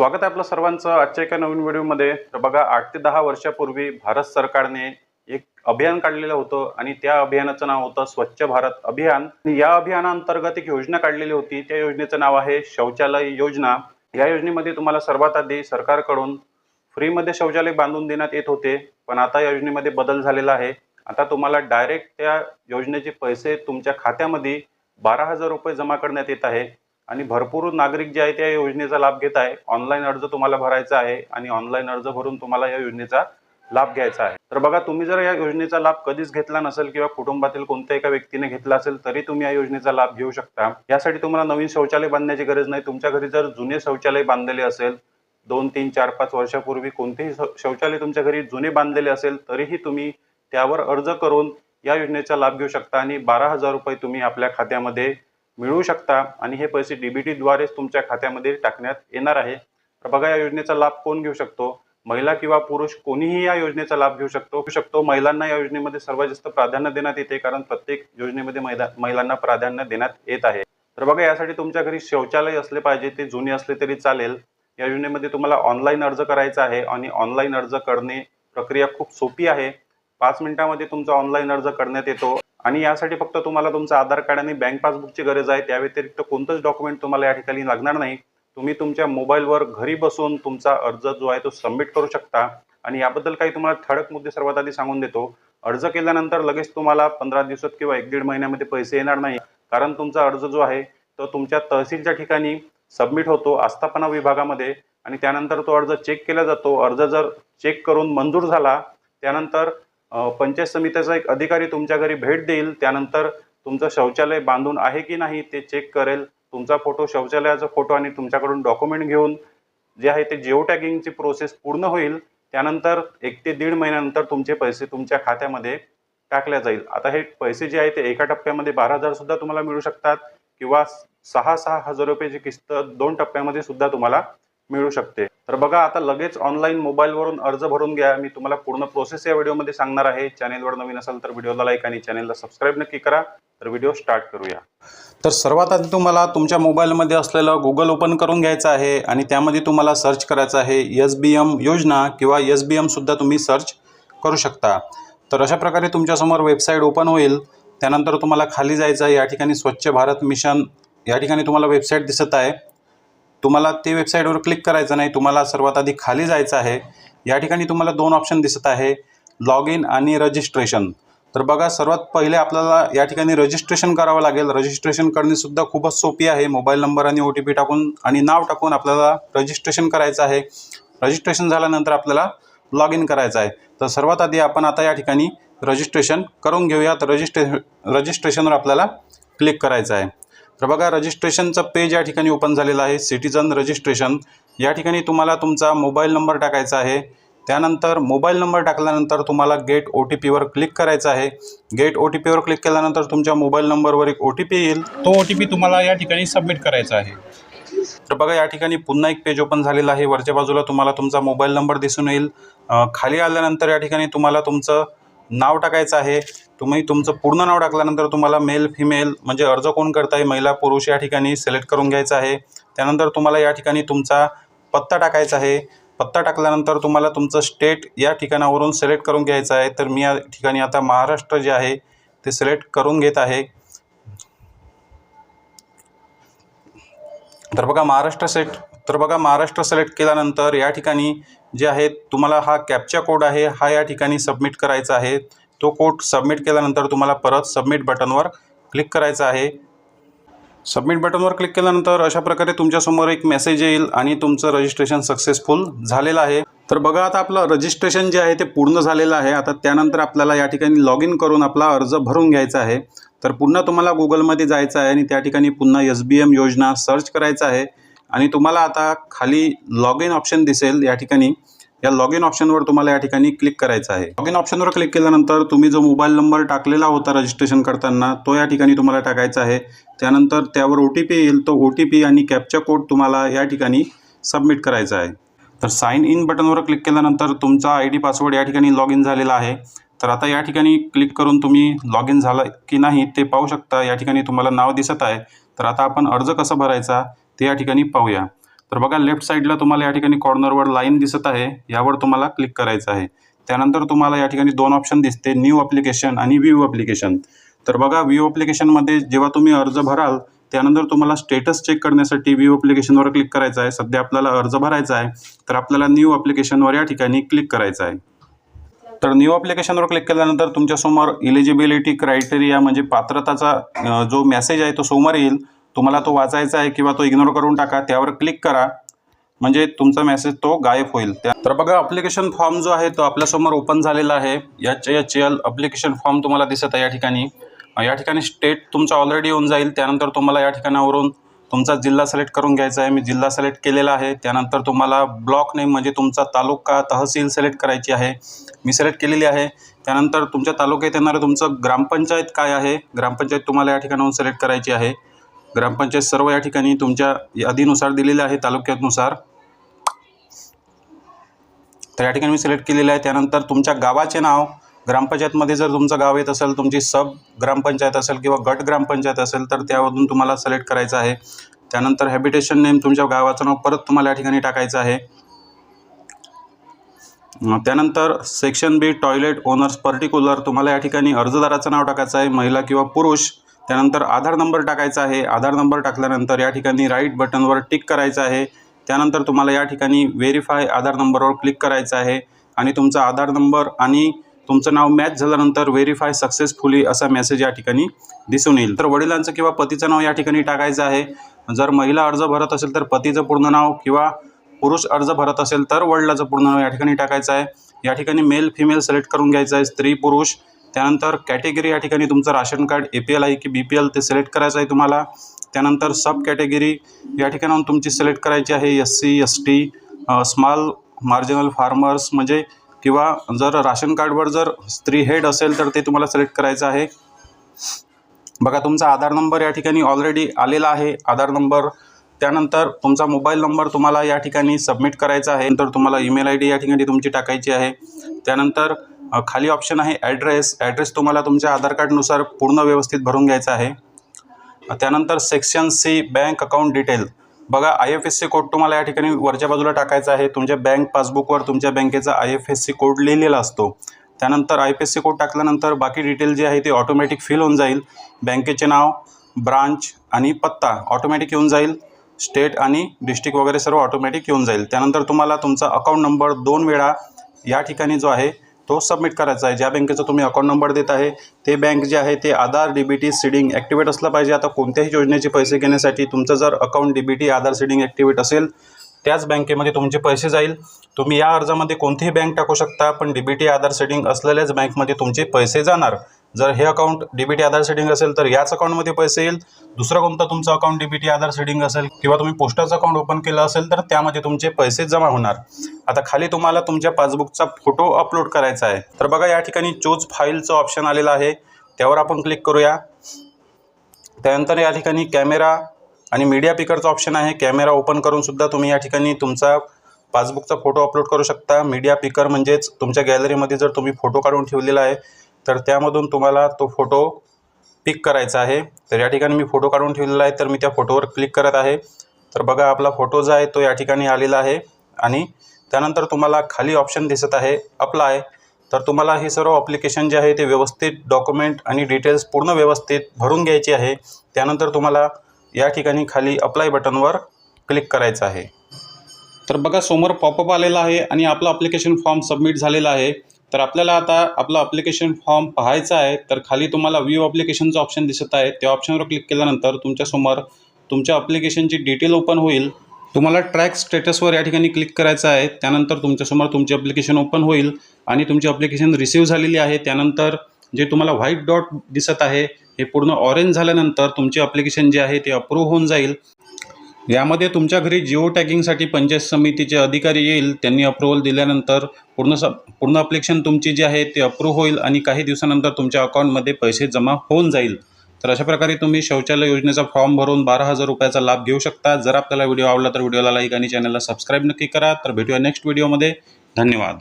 स्वागत आहे आपलं सर्वांचं. आजच्या एका नवीन व्हिडिओमध्ये. तर बघा आठ ते दहा वर्षापूर्वी भारत सरकारने एक अभियान काढलेलं होतं आणि त्या अभियानाचं नाव होतं स्वच्छ भारत अभियान. आणि या अभियानाअंतर्गत एक योजना काढलेली होती. त्या योजनेचं नाव आहे शौचालय योजना. या योजनेमध्ये तुम्हाला सर्वात आधी सरकारकडून फ्रीमध्ये शौचालय बांधून देण्यात येत होते. पण आता या योजनेमध्ये बदल झालेला आहे. आता तुम्हाला डायरेक्ट त्या योजनेचे पैसे तुमच्या खात्यामध्ये बारा हजार रुपये जमा करण्यात येत आहे. आणि भरपूर नागरिक जे आहे त्या योजनेचा लाभ घेत आहे. ऑनलाईन अर्ज तुम्हाला भरायचा आहे आणि ऑनलाईन अर्ज भरून तुम्हाला या योजनेचा लाभ घ्यायचा आहे. तर बघा तुम्ही जर या योजनेचा लाभ कधीच घेतला नसेल किंवा कुटुंबातील कोणत्या एका व्यक्तीने घेतला असेल तरी तुम्ही या योजनेचा लाभ घेऊ शकता. यासाठी तुम्हाला नवीन शौचालय बांधण्याची गरज नाही. तुमच्या घरी जर जुने शौचालय बांधलेले असेल दोन तीन चार पाच वर्षापूर्वी कोणतेही शौचालय तुमच्या घरी जुने बांधलेले असेल तरीही तुम्ही त्यावर अर्ज करून या योजनेचा लाभ घेऊ शकता आणि बारा हजार रुपये तुम्ही आपल्या खात्यामध्ये मिळवू शकता आणि हे पैसे डीबीटीद्वारेच तुमच्या खात्यामध्ये टाकण्यात येणार आहे. तर बघा या योजनेचा लाभ कोण घेऊ शकतो? महिला किंवा पुरुष कोणीही या योजनेचा लाभ घेऊ शकतो. घेऊ शकतो. महिलांना या योजनेमध्ये सर्वात जास्त प्राधान्य देण्यात येते कारण प्रत्येक योजनेमध्ये महिला महिलांना प्राधान्य देण्यात येत आहे. तर बघा यासाठी तुमच्या घरी शौचालय असले पाहिजे ते जुने असले तरी चालेल. या योजनेमध्ये तुम्हाला ऑनलाईन अर्ज करायचा आहे आणि ऑनलाईन अर्ज करणे प्रक्रिया खूप सोपी आहे. पाच मिनिटामध्ये तुमचा ऑनलाईन अर्ज करण्यात येतो. आणि यासाठी फक्त तुम्हाला तुमचं आधार कार्ड आणि बँक पासबुकची गरज आहे त्या व्यतिरिक्त कोणतंच डॉक्युमेंट तुम्हाला या ठिकाणी लागणार नाही. तुम्ही तुमच्या मोबाईलवर घरी बसून तुमचा अर्ज जो आहे तो सबमिट करू शकता. आणि याबद्दल काही तुम्हाला ठळक मुद्दे सर्वात आधी सांगून देतो. अर्ज केल्यानंतर लगेच तुम्हाला पंधरा दिवसात किंवा एक दीड महिन्यामध्ये पैसे येणार नाही. कारण तुमचा अर्ज जो आहे तो तुमच्या तहसीलच्या ठिकाणी सबमिट होतो आस्थापना विभागामध्ये. आणि त्यानंतर तो अर्ज चेक केला जातो. अर्ज जर चेक करून मंजूर झाला त्यानंतर पंचायत समितीचा एक अधिकारी तुमच्या घरी भेट देईल त्यानंतर तुमचं शौचालय बांधून आहे की नाही ते चेक करेल. तुमचा फोटो शौचालयाचा फोटो आणि तुमच्याकडून डॉक्युमेंट घेऊन जे आहे ते जिओ टॅगिंगची प्रोसेस पूर्ण होईल. त्यानंतर एक ते दीड महिन्यानंतर तुमचे पैसे तुमच्या खात्यामध्ये टाकल्या जाईल. आता हे पैसे जे आहे ते एका टप्प्यामध्ये बारा हजार सुद्धा तुम्हाला मिळू शकतात किंवा सहा सहा हजार रुपयाची किस्त दोन टप्प्यामध्ये सुद्धा तुम्हाला मिळू शकते. तर बघा आता लगेच ऑनलाईन मोबाईलवरून अर्ज भरून घ्या. मी तुम्हाला पूर्ण प्रोसेस या व्हिडिओमध्ये सांगणार आहे. चॅनेलवर नवीन असाल तर व्हिडिओला लाईक आणि चॅनेलला सबस्क्राईब नक्की करा. तर व्हिडिओ स्टार्ट करूया. तर सर्वात आधी तुम्हाला तुमच्या मोबाईलमध्ये असलेलं गुगल ओपन करून घ्यायचं आहे आणि त्यामध्ये तुम्हाला सर्च करायचं आहे एस बी एम योजना किंवा एस बी एमसुद्धा तुम्ही सर्च करू शकता. तर अशा प्रकारे तुमच्यासमोर वेबसाईट ओपन होईल. त्यानंतर तुम्हाला खाली जायचं आहे. या ठिकाणी स्वच्छ भारत मिशन या ठिकाणी तुम्हाला वेबसाईट दिसत आहे. तुम्हाला ते वेबसाईटवर क्लिक करायचं नाही तुम्हाला सर्वात आधी खाली जायचं आहे. या ठिकाणी तुम्हाला दोन ऑप्शन दिसत आहे. लॉग इन आणि रजिस्ट्रेशन तर बघा सर्वात पहिले आपल्याला या ठिकाणी रजिस्ट्रेशन करावं लागेल. रजिस्ट्रेशन करणेसुद्धा खूपच सोपी आहे. मोबाईल नंबर आणि ओ टी पी टाकून आणि नाव टाकून आपल्याला रजिस्ट्रेशन करायचं आहे. रजिस्ट्रेशन झाल्यानंतर आपल्याला लॉग इन करायचं आहे. तर सर्वात आधी आपण आता या ठिकाणी रजिस्ट्रेशन करून घेऊया तर रजिस्ट्रे रजिस्ट्रेशनवर आपल्याला क्लिक करायचं आहे. तर बघा रजिस्ट्रेशनचं पेज या ठिकाणी ओपन झालेलं आहे. Citizen registration. या ठिकाणी तुम्हाला तुमचा मोबाईल नंबर टाकायचा आहे. त्यानंतर मोबाईल नंबर टाकल्यानंतर तुम्हाला गेट ओ टी पीवर क्लिक करायचं आहे. गेट ओ टी पीवर क्लिक केल्यानंतर तुमच्या मोबाईल नंबरवर एक ओ टी पी येईल. तो ओ टी पी तुम्हाला या ठिकाणी सबमिट करायचा आहे. तर बघा या ठिकाणी पुन्हा एक पेज ओपन झालेला आहे. वरच्या बाजूला तुम्हाला तुमचा मोबाईल नंबर दिसून येईल. खाली आल्यानंतर या ठिकाणी तुम्हाला तुमचं नाव टाकायचं आहे. तुम्ही तुमचं पूर्ण नाव टाकल्यानंतर तुम्हाला मेल फिमेल म्हणजे अर्ज कोण करताय महिला पुरुष या ठिकाणी सिलेक्ट करून घ्यायचं आहे. त्यानंतर तुम्हाला या ठिकाणी तुमचा पत्ता टाकायचा आहे. पत्ता टाकल्यानंतर तुम्हाला तुमचं स्टेट या ठिकाणावरून सिलेक्ट करून घ्यायचं आहे. तर मी या ठिकाणी आता महाराष्ट्र जे आहे ते सिलेक्ट करून घेत आहे. तर बघा महाराष्ट्र सेट तर बघा महाराष्ट्र सिलेक्ट केल्यानंतर या ठिकाणी जे आहे तुम्हाला हा कॅपचा कोड आहे हा या ठिकाणी सबमिट करायचा आहे. तो कोड सबमिट केल्यानंतर तुम्हाला परत सबमिट बटनवर क्लिक करायचा आहे. सबमिट बटनवर क्लिक केल्यानंतर अशा प्रकारे तुमच्यासमोर एक मेसेज येईल आणि तुमचं रजिस्ट्रेशन सक्सेसफुल झालेलं आहे. तर बघा आता आपलं रजिस्ट्रेशन जे आहे ते पूर्ण झालेलं आहे. आता त्यानंतर आपल्याला या ठिकाणी लॉग इन करून आपला अर्ज भरून घ्यायचा आहे. तर पुन्हा तुम्हाला गुगलमध्ये जायचं आहे आणि त्या ठिकाणी पुन्हा एस बी एम योजना सर्च करायचं आहे. आणि तुम्हाला आता खाली लॉग इन ऑप्शन दिसेल या ठिकाणी. या लॉग इन ऑप्शनवर तुम्हाला या ठिकाणी क्लिक करायचं आहे. लॉग इन ऑप्शनवर क्लिक केल्यानंतर तुम्ही जो मोबाईल नंबर टाकलेला होता रजिस्ट्रेशन करताना तो या ठिकाणी तुम्हाला टाकायचा आहे. त्यानंतर त्यावर ओ टी पी येईल तो ओ टी पी आणि कॅपचा कोड तुम्हाला या ठिकाणी सबमिट करायचा आहे. तर साईन इन बटनवर क्लिक केल्यानंतर तुमचा आय डी पासवर्ड या ठिकाणी लॉग इन झालेला आहे. तर आता या ठिकाणी क्लिक करून तुम्ही लॉग इन झाला की नाही ते पाहू शकता. या ठिकाणी तुम्हाला नाव दिसत आहे. तर आता आपण अर्ज कसा भरायचा? ते या ठिकाणी पाहूया. तर बघा लेफ्ट साईडला तुम्हाला या ठिकाणी कॉर्नरवर लाईन दिसत आहे. यावर तुम्हाला क्लिक करायचं आहे. त्यानंतर तुम्हाला या ठिकाणी दोन ऑप्शन दिसते न्यू अप्लिकेशन आणि व्ह्यू अप्लिकेशन तर बघा व्ह्यू अप्लिकेशनमध्ये जेव्हा तुम्ही अर्ज भराल त्यानंतर तुम्हाला स्टेटस चेक करण्यासाठी व्ह्यू अप्लिकेशनवर क्लिक करायचं आहे. सध्या आपल्याला अर्ज भरायचा आहे. तर आपल्याला न्यू अप्लिकेशनवर या ठिकाणी क्लिक करायचं आहे. तर न्यू अप्लिकेशनवर क्लिक केल्यानंतर तुमच्यासमोर इलिजिबिलिटी क्रायटेरिया म्हणजे पात्रताचा जो मेसेज आहे तो समोर येईल. तुम्हाला तो वाचायचा आहे किंवा तो इग्नोर करून टाका त्यावर क्लिक करा. म्हणजे तुमचा मेसेज तो गायब होईल. त्या तर बघा अप्लिकेशन फॉर्म जो आहे तो आपल्यासमोर ओपन झालेला आहे. याच एच एल अप्लिकेशन फॉर्म तुम्हाला दिसत आहे या ठिकाणी. या ठिकाणी स्टेट तुमचा ऑलरेडी येऊन जाईल. त्यानंतर तुम्हाला या ठिकाणावरून तुमचा जिल्हा सिलेक्ट करून घ्यायचा आहे. मी जिल्हा सिलेक्ट केलेला आहे. त्यानंतर तुम्हाला ब्लॉक नेम म्हणजे तुमचा तालुका तहसील सिलेक्ट करायची आहे. मी सिलेक्ट केलेली आहे. त्यानंतर तुमच्या तालुक्यात येणारं तुमचं ग्रामपंचायत काय आहे? ग्रामपंचायत तुम्हाला या ठिकाणाहून सिलेक्ट करायची आहे. ग्रामपंचायत सर्व या ठिकाणी तुमच्या यादीनुसार दिलेले आहे तालुक्यानुसार. तर या ठिकाणी मी सिलेक्ट केलेलं आहे. त्यानंतर तुमच्या गावाचे नाव. ग्रामपंचायतमध्ये जर तुमचं गाव येत असेल तुमची सब ग्रामपंचायत असेल किंवा गट ग्रामपंचायत असेल तर त्यामधून तुम्हाला सिलेक्ट करायचं आहे. त्यानंतर हॅबिटेशन नेम तुमच्या गावाचं नाव परत तुम्हाला या ठिकाणी टाकायचं आहे. त्यानंतर section B toilet owners particular तुम्हाला या ठिकाणी अर्जदाराचं नाव टाकायचं आहे. महिला किंवा पुरुष. त्यानंतर आधार नंबर टाकायचा आहे. आधार नंबर टाकल्यानंतर या ठिकाणी राईट बटनवर टिक करायचं आहे. त्यानंतर तुम्हाला या ठिकाणी व्हेरीफाय आधार नंबरवर क्लिक करायचं आहे. आणि तुमचा आधार नंबर आणि तुमचं नाव मॅच झाल्यानंतर व्हेरीफाय सक्सेसफुली असा मेसेज या ठिकाणी दिसून येईल. तर वडिलांचं किंवा पतीचं नाव या ठिकाणी टाकायचं आहे. जर महिला अर्ज भरत असेल तर पतीचं पूर्ण नाव किंवा पुरुष अर्ज भरत असेल तर वडिलाचं पूर्ण नाव या ठिकाणी टाकायचं आहे. या ठिकाणी मेल फिमेल सिलेक्ट करून घ्यायचं आहे. स्त्री पुरुष त्यानंतर कॅटेगरी या ठिकाणी तुमचं ration card A P L आहे की बी पी एल ते सिलेक्ट करायचं आहे तुम्हाला. त्यानंतर सब कॅटेगरी या ठिकाणाहून तुमची सिलेक्ट करायची आहे S C S T small marginal farmers म्हणजे किंवा जर राशन कार्डवर जर स्त्री हेड असेल तर ते तुम्हाला सिलेक्ट करायचं आहे. बघा तुमचा आधार नंबर या ठिकाणी ऑलरेडी आलेला आहे आधार नंबर त्यानंतर तुमचा मोबाईल नंबर तुम्हाला या ठिकाणी सबमिट करायचा आहे. नंतर तुम्हाला ईमेल आय डी या ठिकाणी तुमची टाकायची आहे. त्यानंतर खाली ऑप्शन आहे ॲड्रेस ॲड्रेस तुम्हाला तुमच्या आधार कार्डनुसार पूर्ण व्यवस्थित भरून घ्यायचा आहे. त्यानंतर section C bank account detail बघा I F S C code तुम्हाला या ठिकाणी वरच्या बाजूला टाकायचा आहे. तुमच्या बँक पासबुकवर तुमच्या बँकेचा I F S C code लिहिलेला असतो. त्यानंतर I F S C code टाकल्यानंतर बाकी डिटेल जे आहे ते ऑटोमॅटिक फिल होऊन जाईल. बँकेचे नाव ब्रांच आणि पत्ता ऑटोमॅटिक येऊन जाईल. स्टेट आणि डिस्ट्रिक्ट वगैरे सर्व ऑटोमॅटिक येऊन जाईल. त्यानंतर तुम्हाला तुमचा अकाउंट नंबर दोन वेळा या ठिकाणी जो आहे तो सबमिट करायचा आहे. ज्या बँकेचा तुम्ही अकाउंट नंबर देत आहे ते बँक जे आहे ते Aadhaar D B T activate असलं पाहिजे. आता कोणत्याही योजनेचे पैसे घेण्यासाठी तुमचं जर account D B T Aadhaar seeding activate असेल त्याच बँकेमध्ये तुमचे पैसे जाईल. तुम्ही या अर्जामध्ये कोणतीही बँक टाकू शकता पण D B T Aadhaar seeding असलेल्याच बँकमध्ये तुमचे पैसे जाणार. जर हे account D B T Aadhaar seeding असेल तर याच अकाउंटमध्ये पैसे येईल. दुसरं कोणतं तुमचं account D B T Aadhaar seeding असेल किंवा तुम्ही पोस्टाचं अकाउंट ओपन केलं असेल तर त्यामध्ये तुमचे पैसे जमा होणार. आता खाली तुम्हाला तुमच्या पासबुकचा फोटो अपलोड करायचा आहे. तर बघा या ठिकाणी चूज फाईलचं ऑप्शन आलेलं आहे. त्यावर आपण क्लिक करूया. त्यानंतर या ठिकाणी कॅमेरा आणि मीडिया पिकरचं ऑप्शन आहे. कॅमेरा ओपन करून सुद्धा तुम्ही या ठिकाणी तुमचा पासबुकचा फोटो अपलोड करू शकता. मीडिया पिकर म्हणजेच तुमच्या गॅलरीमध्ये जर तुम्ही फोटो काढून ठेवलेला आहे तर त्यामधून तुम्हाला तो फोटो पिक करायचा आहे. तर या ठिकाणी मी फोटो काढून ठेवलेला आहे तर मी त्या फोटोवर क्लिक करत आहे. तर बघा आपला फोटो जो आहे तो या ठिकाणी आलेला आहे. आणि त्यानंतर तुम्हाला खाली ऑप्शन दिसत आहे अप्लाय तर तुम्हाला हे सर्व ॲप्लिकेशन जे आहे ते व्यवस्थित डॉक्युमेंट आणि डिटेल्स पूर्ण व्यवस्थित भरून घ्यायची आहे. त्यानंतर तुम्हाला या ठिकाणी खाली अप्लाय बटनवर क्लिक करायचं आहे. तर बघा समोर पॉपअप आलेला आहे आणि आपलं अप्लिकेशन फॉर्म सबमिट झालेला आहे. तर आपल्याला आता आपलं अप्लिकेशन फॉर्म पाहायचा आहे. तर खाली तुम्हाला व्ह्यू अप्लिकेशनचं ऑप्शन दिसत आहे. त्या ऑप्शनवर क्लिक केल्यानंतर तुमच्यासमोर तुमच्या अप्लिकेशनची डिटेल ओपन होईल. तुम्हाला ट्रॅक स्टेटसवर या ठिकाणी क्लिक करायचं आहे. त्यानंतर तुमच्यासमोर तुमची ॲप्लिकेशन ओपन होईल आणि तुमची अप्लिकेशन रिसिव्ह झालेली आहे. त्यानंतर जे तुम्हाला व्हाईट डॉट दिसत आहे हे पूर्ण ऑरेंज झाल्यानंतर तुमचे अप्लिकेशन जे आहे ते अप्रूव्ह होऊन जाईल. यामध्ये तुमच्या घरी जिओ टॅगिंगसाठी पंचायत समितीचे अधिकारी येईल. त्यांनी अप्रुव्हल दिल्यानंतर पूर्ण स पूर्ण अप्लिकेशन तुमची जी आहे ते अप्रूव्ह होईल आणि काही दिवसानंतर तुमच्या अकाउंटमध्ये पैसे जमा होऊन जाईल. तर अशा प्रकारे तुम्ही शौचालय योजनेचा फॉर्म भरून बारा हजार रुपयाचा लाभ घेऊ शकता. जर आपल्याला व्हिडिओ आवडला तर व्हिडिओला लाईक आणि चॅनलला सबस्क्राईब नक्की करा. तर भेटूया नेक्स्ट व्हिडिओमध्ये धन्यवाद.